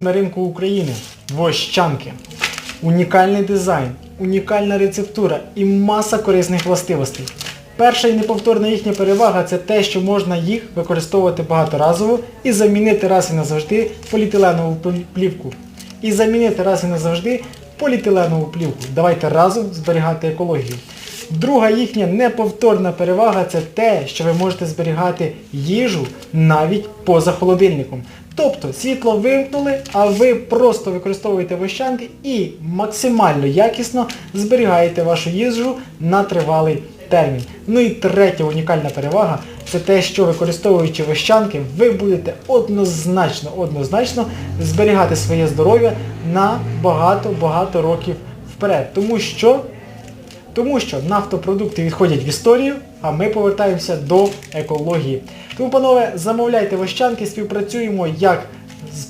На ринку України вощанки. Унікальний дизайн, унікальна рецептура і маса корисних властивостей. Перша і неповторна їхня перевага це те, що можна їх використовувати багаторазово і замінити раз і назавжди поліетиленову плівку. І замінити раз і назавжди поліетиленову плівку. Давайте разом зберігати екологію. Друга їхня неповторна перевага це те, що ви можете зберігати їжу навіть поза холодильником. Тобто світло вимкнули, а ви просто використовуєте вощанки і максимально якісно зберігаєте вашу їжу на тривалий термін. Ну і третя унікальна перевага це те, що використовуючи вощанки, ви будете однозначно, однозначно зберігати своє здоров'я на багато-багато років вперед. Тому що тому що нафтопродукти відходять в історію, а ми повертаємося до екології. Тому, панове, замовляйте вощанки, співпрацюємо як з